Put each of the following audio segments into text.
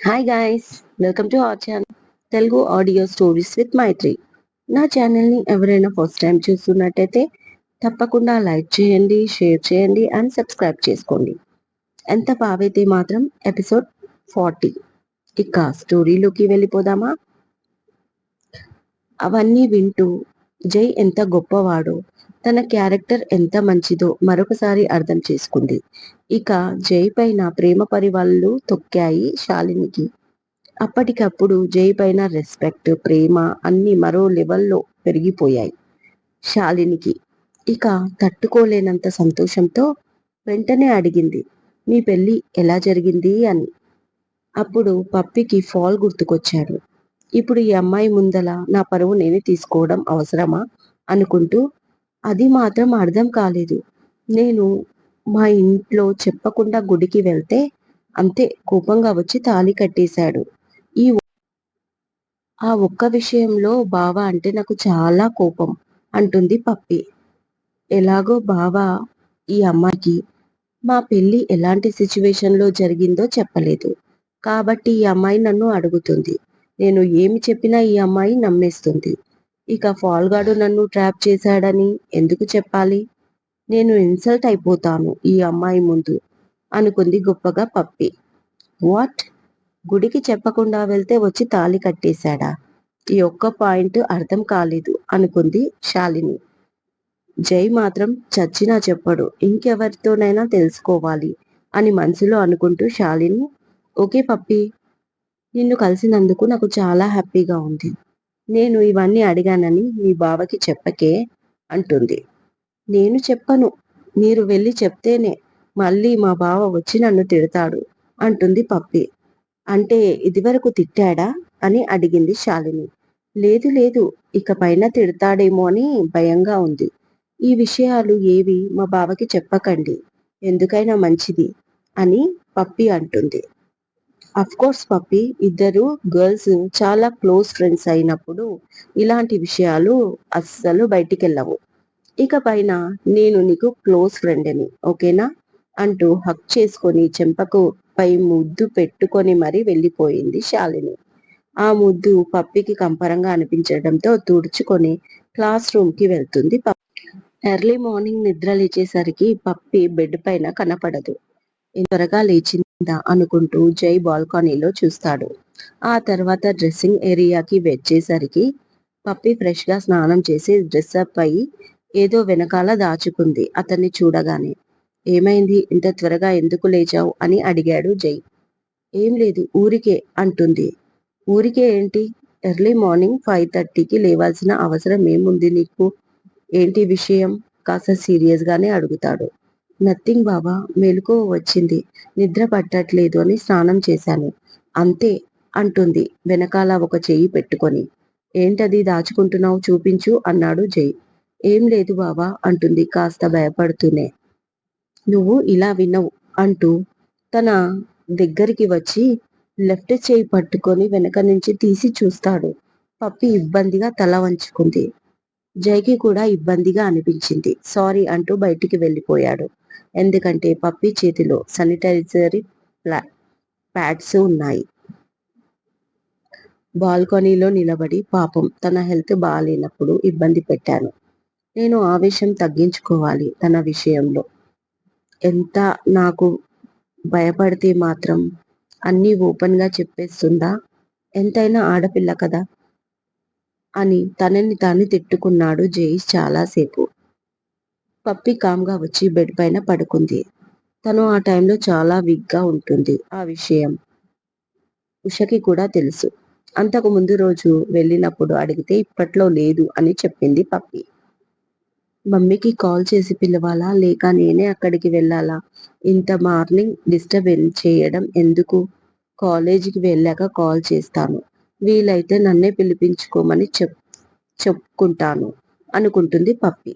Hi guys welcome to our channel Telugu audio stories with Maitri నా ఛానల్ని ఎవరైనా first time చూస్తున్నట్టయితే తప్పకుండా లైక్ చేయండి షేర్ చేయండి అండ్ సబ్స్క్రైబ్ చేసుకోండి. ఎంత బావైతే మాత్రం ఎపిసోడ్ ఫార్టీ ఇక స్టోరీలోకి వెళ్ళిపోదామా? అవన్నీ వింటూ జై ఎంత గొప్పవాడో తన క్యారెక్టర్ ఎంత మంచిదో మరొకసారి అర్థం చేసుకుంది. ఇక జై పైన ప్రేమ పరివాళ్ళు తొక్కాయి శాలినికి. అప్పటికప్పుడు జై పైన రెస్పెక్ట్ ప్రేమ అన్ని మరో లెవెల్లో పెరిగిపోయాయి శాలినికి. ఇక తట్టుకోలేనంత సంతోషంతో వెంటనే అడిగింది మీ పెళ్ళి ఎలా జరిగింది? అని. అప్పుడు పప్పికి ఫాల్ గుర్తుకొచ్చాడు. ఇప్పుడు ఈ అమ్మాయి ముందల నా పరువు నేనే తీసుకోవడం అవసరమా? అనుకుంటూ అది మాత్రం అర్థం కాలేదు. నేను మా ఇంట్లో చెప్పకుండా గుడికి వెళ్తే అంతే కోపంగా వచ్చి తాళి కట్టేశాడు. ఈ ఆ ఒక్క విషయంలో బావ అంటే నాకు చాలా కోపం అంటుంది పప్పి. ఎలాగో బావ ఈ అమ్మాయికి మా పెళ్ళి ఎలాంటి సిచ్యువేషన్లో జరిగిందో చెప్పలేదు. కాబట్టి ఈ అమ్మాయి నన్ను అడుగుతుంది. నేను ఏమి చెప్పినా ఈ అమ్మాయి నమ్మేస్తుంది. ఇక ఫాల్గాడు నన్ను ట్రాప్ చేశాడని ఎందుకు చెప్పాలి? నేను ఇన్సల్ట్ అయిపోతాను ఈ అమ్మాయి ముందు అనుకుంది గొప్పగా పప్పి. వాట్? గుడికి చెప్పకుండా వెళ్తే వచ్చి తాళి కట్టేశాడా? ఈ ఒక్క పాయింట్ అర్థం కాలేదు అనుకుంది శాలిని. జై మాత్రం చచ్చినా చెప్పడు ఇంకెవరితోనైనా తెలుసుకోవాలి అని మనసులో అనుకుంటూ శాలిని ఓకే పప్పి నిన్ను కలిసినందుకు నాకు చాలా హ్యాపీగా ఉంది. నేను ఇవన్నీ అడిగానని మీ బావకి చెప్పకే అంటుంది. నేను చెప్పను. మీరు వెళ్ళి చెప్తేనే మళ్ళీ మా బావ వచ్చి నన్ను తిడతాడు అంటుంది పప్పి. అంటే ఇదివరకు తిట్టాడా అని అడిగింది శాలిని. లేదు లేదు ఇక పైన తిడతాడేమో అని భయంగా ఉంది. ఈ విషయాలు ఏవి మా బావకి చెప్పకండి. ఎందుకైనా మంచిది అని పప్పి అంటుంది. అఫ్ కోర్స్ పప్పి ఇద్దరు గర్ల్స్ చాలా క్లోజ్ ఫ్రెండ్స్ అయినప్పుడు ఇలాంటి విషయాలు అస్సలు బయటికి వెళ్ళవు ఇక పైన నేను నీకు క్లోజ్ ఫ్రెండ్ని ఓకేనా? అంటూ హక్ చేసుకొని చెంపకు పై ముద్దు పెట్టుకొని మరీ వెళ్ళిపోయింది శాలిని. ఆ ముద్దు పప్పికి కంపరంగా అనిపించడంతో తుడుచుకొని క్లాస్ రూమ్కి వెళ్తుంది ఎర్లీ మార్నింగ్ నిద్ర లేచేసరికి పప్పి బెడ్ పైన కనపడదు. త్వరగా లేచిందా అనుకుంటూ జై బాల్కనీలో చూస్తాడు. ఆ తర్వాత డ్రెస్సింగ్ ఏరియాకి వచ్చేసరికి పప్పి ఫ్రెష్గా స్నానం చేసి డ్రెస్అప్ అయి ఏదో వెనకాల దాచుకుంది అతన్ని చూడగానే. ఏమైంది? ఇంత త్వరగా ఎందుకు లేచావు? అని అడిగాడు జై. ఏం లేదు ఊరికే అంటుంది. ఊరికే ఏంటి? ఎర్లీ మార్నింగ్ ఫైవ్ థర్టీకి లేవాల్సిన అవసరం ఏముంది నీకు? ఏంటి విషయం? కాస్త సీరియస్ గానే అడుగుతాడు. నథింగ్ బాబా మెలకు వచ్చింది. నిద్ర పట్టట్లేదు అని స్నానం చేశాను. అంతే అంటుంది వెనకాల ఒక చెయ్యి పెట్టుకొని. ఏంటది దాచుకుంటున్నావు? చూపించు అన్నాడు జై ఏం లేదు బాబా అంటుంది కాస్త భయపడుతూనే. నువ్వు ఇలా వినవు అంటూ తన దగ్గరికి వచ్చి లెఫ్ట్ చేయి పట్టుకొని వెనక నుంచి తీసి చూస్తాడు. పప్పి ఇబ్బందిగా తల వంచుకుంది. జైకి కూడా ఇబ్బందిగా అనిపించింది. సారీ అంటూ బయటికి వెళ్ళిపోయాడు. ఎందుకంటే పప్పి చేతిలో శానిటైజరీ ప్యాడ్స్ ఉన్నాయి. బాల్కనీలో నిలబడి పాపం తన హెల్త్ బాగాలేనప్పుడు ఇబ్బంది పెట్టాను. నేను ఆవేశం తగ్గించుకోవాలి తన విషయంలో. ఎంత నాకు భయపడితే మాత్రం అన్నీ ఓపెన్గా చెప్పేస్తుందా? ఎంతైనా ఆడపిల్ల కదా అని తనని తాను తిట్టుకున్నాడు జయేష్ చాలాసేపు. పప్పి కామ్గా వచ్చి బెడ్ పైన పడుకుంది. తను ఆ టైంలో చాలా వీక్గా ఉంటుంది. ఆ విషయం ఉషకి కూడా తెలుసు. అంతకు ముందు రోజు వెళ్ళినప్పుడు అడిగితే ఇప్పట్లో లేదు అని చెప్పింది పప్పి. మమ్మీకి కాల్ చేసి పిలవాలా? లేక నేనే అక్కడికి వెళ్ళాలా? ఇంత మార్నింగ్ డిస్టర్బెన్స్ చేయడం ఎందుకు? కాలేజీకి వెళ్ళాక కాల్ చేస్తాను. వీలైతే నన్నే పిలిపించుకోమని చెప్ చెప్పుకుంటాను అనుకుంటుంది పప్పి.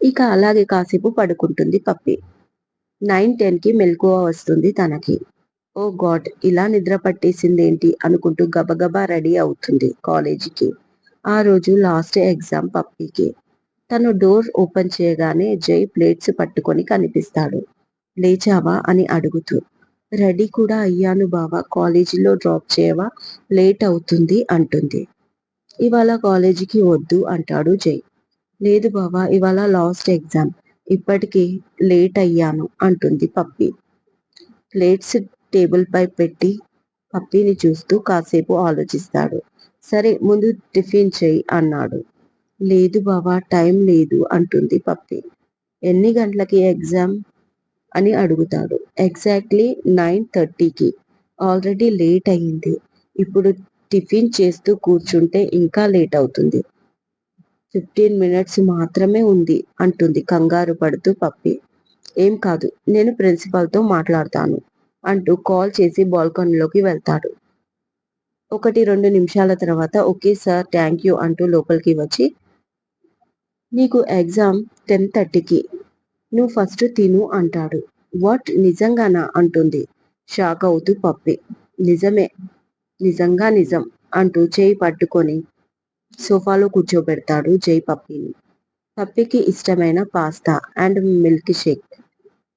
ఇక అలాగే కాసేపు పడుకుంటుంది పప్పి. నైన్ టెన్కి మెలకువ వస్తుంది తనకి. ఓ గాడ్ ఇలా నిద్ర పట్టేసిందేంటి అనుకుంటూ గబగబా రెడీ అవుతుంది కాలేజీకి. ఆ రోజు లాస్ట్ ఎగ్జామ్ పప్పీకి. తను డోర్ ఓపెన్ చేయగానే జై ప్లేట్స్ పట్టుకొని కనిపిస్తాడు. లేచావా అని అడుగుతూ. రెడీ కూడా అయ్యాను బావా కాలేజీలో డ్రాప్ చేయవా లేట్ అవుతుంది అంటుంది. ఇవాళ కాలేజీకి వద్దు అంటాడు జై. లేదు బావా ఇవాళ లాస్ట్ ఎగ్జామ్. ఇప్పటికీ లేట్ అయ్యాను అంటుంది పప్పి. ప్లేట్స్ టేబుల్ పై పెట్టి పప్పిని చూస్తూ కాసేపు ఆలోచిస్తాడు. సరే ముందు టిఫిన్ చెయ్యి అన్నాడు. లేదు బావా టైం లేదు అంటుంది పప్పి. ఎన్ని గంటలకి ఎగ్జామ్? అని అడుగుతాడు. ఎగ్జాక్ట్లీ నైన్ థర్టీకి. ఆల్రెడీ లేట్ అయ్యింది. ఇప్పుడు టిఫిన్ చేస్తూ కూర్చుంటే ఇంకా లేట్ అవుతుంది. ఫిఫ్టీన్ మినిట్స్ మాత్రమే ఉంది అంటుంది కంగారు పడుతూ పప్పి. ఏం కాదు నేను ప్రిన్సిపాల్తో మాట్లాడతాను అంటూ కాల్ చేసి బాల్కనీలోకి వెళ్తాడు. ఒకటి రెండు నిమిషాల తర్వాత ఓకే సార్ థ్యాంక్ యూ అంటూ లోపలికి వచ్చి నీకు ఎగ్జామ్ టెన్ థర్టీకి నువ్వు ఫస్ట్ తిను అంటాడు. వాట్? నిజంగానా? అంటుంది. షాక్ అవుతూ పప్పి. నిజమే. నిజంగా నిజం అంటూ చేయి పట్టుకొని సోఫాలో కూర్చోబెడతాడు జై పప్పీని. పప్పికి ఇష్టమైన pasta and milk shake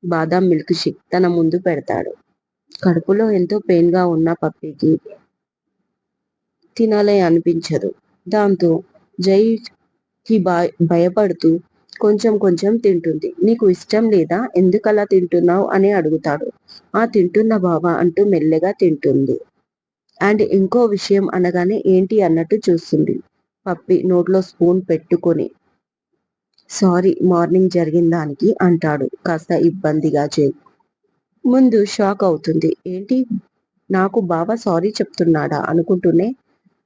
badam milk shake తన ముందు పెడతాడు. కడుపులో ఎంతో పెయిన్గా ఉన్న పప్పికి తినాలి అనిపించదు. దాంతో జైకి భయపడుతూ కొంచెం కొంచెం తింటుంది. నీకు ఇష్టం లేదా? ఎందుకలా తింటున్నావు? అని అడుగుతాడు. ఆ తింటున్న బాబా అంటూ మెల్లగా తింటుంది. అండ్ ఇంకో విషయం అనగానే ఏంటి అన్నట్టు చూస్తుంది. పప్పి నోట్లో స్పూన్ పెట్టుకొని సారీ మార్నింగ్ జరిగిన దానికి అంటాడు. కాస్త ఇబ్బందిగా చే ముందు షాక్ అవుతుంది. ఏంటి? నాకు బాబా సారీ చెప్తున్నాడా? అనుకుంటూనే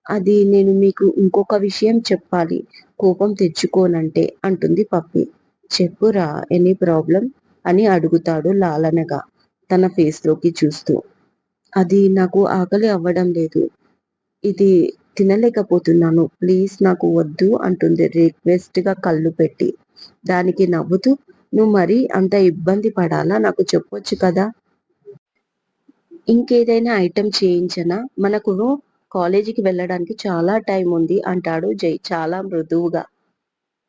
అది నేను మీకు ఇంకొక విషయం చెప్పాలి. కోపం తెచ్చుకోనంటే అంటుంది పప్పి. చెప్పురా ఎనీ ప్రాబ్లం? అని అడుగుతాడు లాలనగా తన ఫేస్లోకి చూస్తూ. అది నాకు ఆకలి అవ్వడం లేదు. ఇది తినలేకపోతున్నాను. ప్లీజ్ నాకు వద్దు అంటుంది రిక్వెస్ట్గా కళ్ళు పెట్టి. దానికి నవ్వుతూ నువ్వు మరీ అంత ఇబ్బంది పడాలా? నాకు చెప్పొచ్చు కదా? ఇంకేదైనా ఐటెం చేయించనా? మనకు కాలేజీకి వెళ్ళడానికి చాలా టైం ఉంది అంటాడు జై చాలా మృదువుగా.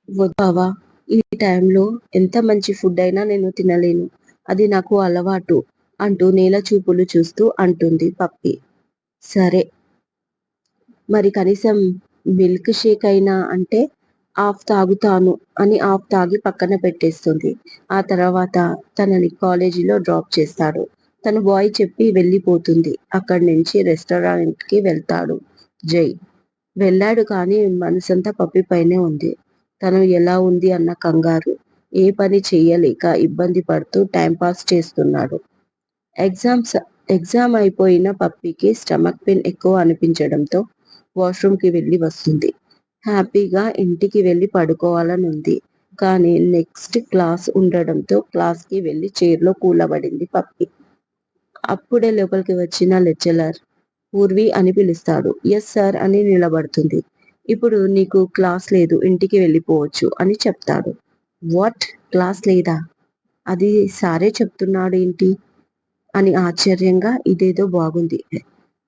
బావా ఈ టైంలో ఎంత మంచి ఫుడ్ అయినా నేను తినలేను. అది నాకు అలవాటు అంటూ నేల చూపులు చూస్తూ అంటుంది పప్పి. సరే మరి కనీసం మిల్క్ షేక్ అయినా అంటే ఆఫ్ తాగుతాను అని ఆఫ్ తాగి పక్కన పెట్టేస్తుంది. ఆ తర్వాత తనని కాలేజీలో డ్రాప్ చేస్తాడు. తను బాయ్ చెప్పి వెళ్ళిపోతుంది. అక్కడి నుంచి రెస్టారెంట్కి వెళ్తాడు. జై. వెళ్ళాడు కానీ మనసంతా పప్పి పైనే ఉంది. తను ఎలా ఉంది అన్న కంగారు. ఏ పని చేయలేక ఇబ్బంది పడుతూ టైంపాస్ చేస్తున్నాడు. ఎగ్జామ్స్ ఎగ్జామ్ అయిపోయిన పప్పికి స్టమక్ పెయిన్ ఎక్కువ అనిపించడంతో వాష్రూమ్కి వెళ్ళి వస్తుంది. హ్యాపీగా ఇంటికి వెళ్ళి పడుకోవాలని ఉంది. కానీ నెక్స్ట్ క్లాస్ ఉండడంతో క్లాస్కి వెళ్ళి చైర్లో కూలబడింది పప్పి. అప్పుడే లోపలికి వచ్చిన లెక్చరర్ పూర్వి అని పిలుస్తాడు. ఎస్ సార్ అని నిలబడుతుంది. ఇప్పుడు నీకు క్లాస్ లేదు ఇంటికి వెళ్ళిపోవచ్చు అని చెప్తాడు. వాట్ క్లాస్ లేదా? అది సారే చెప్తున్నాడు ఏంటి? అని ఆశ్చర్యంగా ఇదేదో బాగుంది.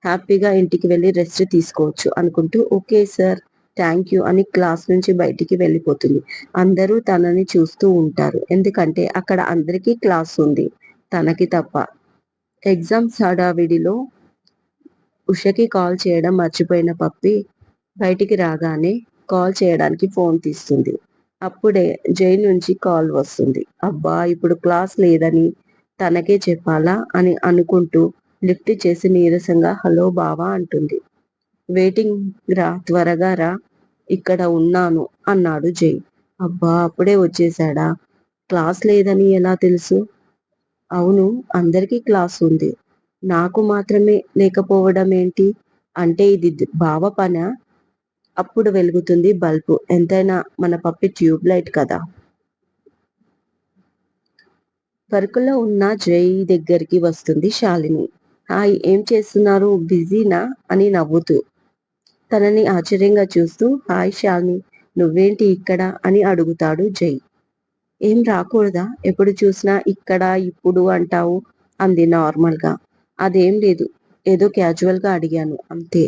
హ్యాపీగా ఇంటికి వెళ్ళి రెస్ట్ తీసుకోవచ్చు అనుకుంటూ ఓకే సార్ థ్యాంక్ యూ అని క్లాస్ నుంచి బయటికి వెళ్ళిపోతుంది. అందరూ తనని చూస్తూ ఉంటారు. ఎందుకంటే అక్కడ అందరికీ క్లాస్ ఉంది. తనకి తప్ప. ఎగ్జామ్స్ హడావిడిలో ఉషకి కాల్ చేయడం మర్చిపోయిన పప్పి బయటికి రాగానే కాల్ చేయడానికి ఫోన్ తీస్తుంది. అప్పుడే జై నుంచి కాల్ వస్తుంది. అబ్బా ఇప్పుడు క్లాస్ లేదని తనకే చెప్పాలా? అని అనుకుంటూ లిఫ్ట్ చేసి నీరసంగా హలో బావా అంటుంది. వెయిటింగ్ రా త్వరగా రా ఇక్కడ ఉన్నాను అన్నాడు జై అబ్బా అప్పుడే వచ్చేసాడా క్లాస్ లేదని ఎలా తెలుసు? అవును అందరికీ క్లాస్ ఉంది. నాకు మాత్రమే లేకపోవడం ఏంటి అంటే ఇది బావ పన? అప్పుడు వెలుగుతుంది బల్బు. ఎంతైనా మన పప్పి ట్యూబ్ లైట్ కదా? పరుకులో ఉన్న జై దగ్గరికి వస్తుంది శాలిని. హాయ్ ఏం చేస్తున్నారు? బిజీనా? అని నవ్వుతూ. తనని ఆశ్చర్యంగా చూస్తూ హాయ్ శాలిని నువ్వేంటి ఇక్కడ? అని అడుగుతాడు జై. ఏం రాకూడదా? ఎప్పుడు చూసినా ఇక్కడ ఇప్పుడు అంటావు అంది నార్మల్గా. అదేం లేదు ఏదో క్యాజువల్గా అడిగాను అంతే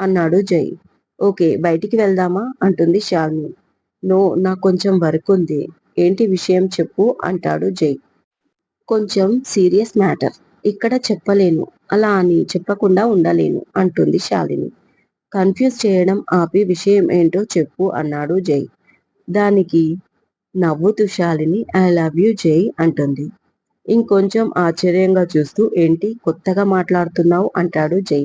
అన్నాడు జై. ఓకే బయటికి వెళ్దామా? అంటుంది శాలిని నో నాకు కొంచెం వర్క్ ఉంది. ఏంటి విషయం చెప్పు అంటాడు జై. కొంచెం సీరియస్ మ్యాటర్. ఇక్కడ చెప్పలేను అలా అని చెప్పకుండా ఉండలేను అంటుంది శాలిని. కన్ఫ్యూజ్ చేయడం ఆపి విషయం ఏంటో చెప్పు అన్నాడు జై. దానికి నవ్వుతూ శాలిని ఐ లవ్ యూ జై అంటుంది. ఇంకొంచెం ఆశ్చర్యంగా చూస్తూ ఏంటి కొత్తగా మాట్లాడుతున్నావు? అంటాడు జై.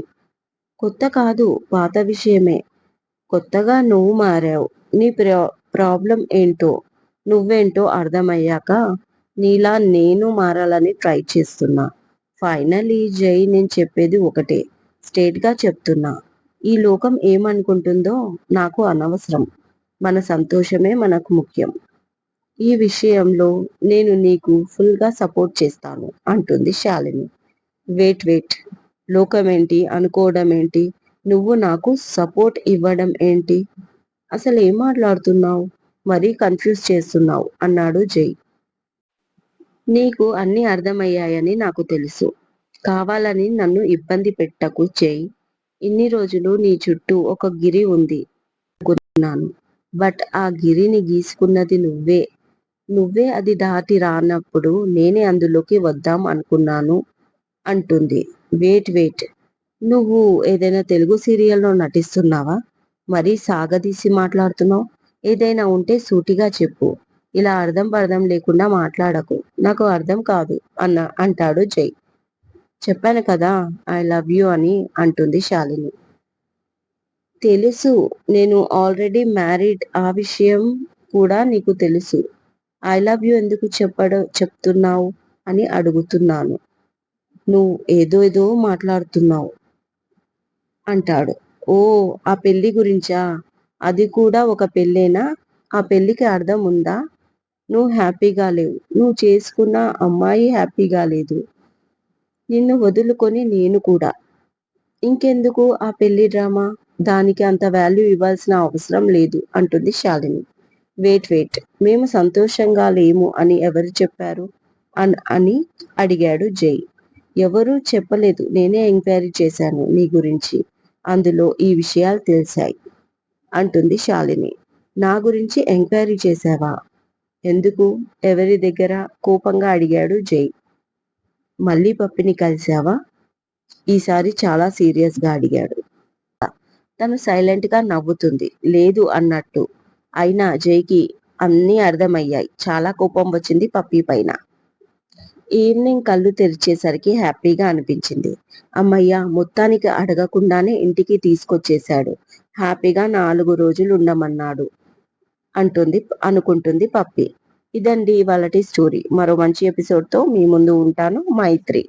కొత్త కాదు పాత విషయమే. కొత్తగా నువ్వు మారావు. నీ ప్రాబ్లం ఏంటో నువ్వేంటో అర్థమయ్యాక నీలా నేను మారాలని ట్రై చేస్తున్నా. ఫైనలీ జై నేను చెప్పేది ఒకటే. స్టేట్గా చెప్తున్నా. ఈ లోకం ఏమనుకుంటుందో నాకు అనవసరం. మన సంతోషమే మనకు ముఖ్యం. ఈ విషయంలో నేను నీకు ఫుల్గా సపోర్ట్ చేస్తాను అంటుంది శాలిని. Wait wait. లోకం ఏంటి అనుకోవడం ఏంటి నువ్వు నాకు సపోర్ట్ ఇవ్వడం ఏంటి? అసలు ఏం మాట్లాడుతున్నావు? మరీ కన్ఫ్యూజ్ చేస్తున్నావు అన్నాడు జై. నీకు అన్ని అర్థమయ్యాయని నాకు తెలుసు. కావాలని నన్ను ఇబ్బంది పెట్టకు చేయి. ఇన్ని రోజులు నీ చుట్టూ ఒక గిరి ఉంది. అనుకున్నాను బట్ ఆ గిరిని గీసుకున్నది నువ్వే. నువ్వే అది దాటి రానప్పుడు నేనే అందులోకి వద్దాం అనుకున్నాను అంటుంది. Wait wait. నువ్వు ఏదైనా తెలుగు సీరియల్లో నటిస్తున్నావా? మరీ సాగదీసి మాట్లాడుతున్నావు? ఏదైనా ఉంటే సూటిగా చెప్పు. ఇలా అర్థం పర్థం లేకుండా మాట్లాడకు. నాకు అర్థం కాదు అన్న అంటాడు జై. చెప్పాను కదా ఐ లవ్ యూ అని అంటుంది శాలిని. తెలుసు నేను ఆల్రెడీ మ్యారీడ్ ఆ విషయం కూడా నీకు తెలుసు. ఐ లవ్ యూ ఎందుకు చెప్పడం చెప్తున్నావు అని అడుగుతున్నాను. నువ్వు ఏదో ఏదో మాట్లాడుతున్నావు అంటాడు. ఓ ఆ పెళ్ళి గురించా? అది కూడా ఒక పెళ్ళేనా? ఆ పెళ్ళికి అర్థం ఉందా? నువ్వు హ్యాపీగా లేవు. నువ్వు చేసుకున్న అమ్మాయి హ్యాపీగా లేదు. నిన్ను వదులుకొని నేను కూడా. ఇంకెందుకు ఆ పెళ్ళి డ్రామా? దానికి అంత వాల్యూ ఇవ్వాల్సిన అవసరం లేదు అంటుంది శాలిని. Wait wait. మేము సంతోషంగా లేము అని ఎవరు చెప్పారు? అని అడిగాడు జై. ఎవరూ చెప్పలేదు. నేనే ఎంక్వైరీ చేశాను నీ గురించి. అందులో ఈ విషయాలు తెలిసాయి అంటుంది శాలిని. నా గురించి ఎంక్వైరీ చేశావా? ఎందుకు? ఎవరి దగ్గర? కోపంగా అడిగాడు జై. మళ్ళీ పప్పిని కలిశావా ఈసారి చాలా సీరియస్గా అడిగాడు. తను సైలెంట్గా నవ్వుతుంది. లేదు అన్నట్టు. అయినా జైకి అన్నీ అర్థమయ్యాయి. చాలా కోపం వచ్చింది పప్పి పైన. ఈవినింగ్ కళ్ళు తెరిచేసరికి హ్యాపీగా అనిపించింది. అమ్మయ్య మొత్తానికి అడగకుండానే ఇంటికి తీసుకొచ్చేశాడు. హ్యాపీగా నాలుగు రోజులు ఉండమన్నాడు అంటుంది అనుకుంటుంది పప్పి. ఇదండి వాళ్ళటి స్టోరీ. మరో మంచి ఎపిసోడ్తో మీ ముందు ఉంటాను. మైత్రి.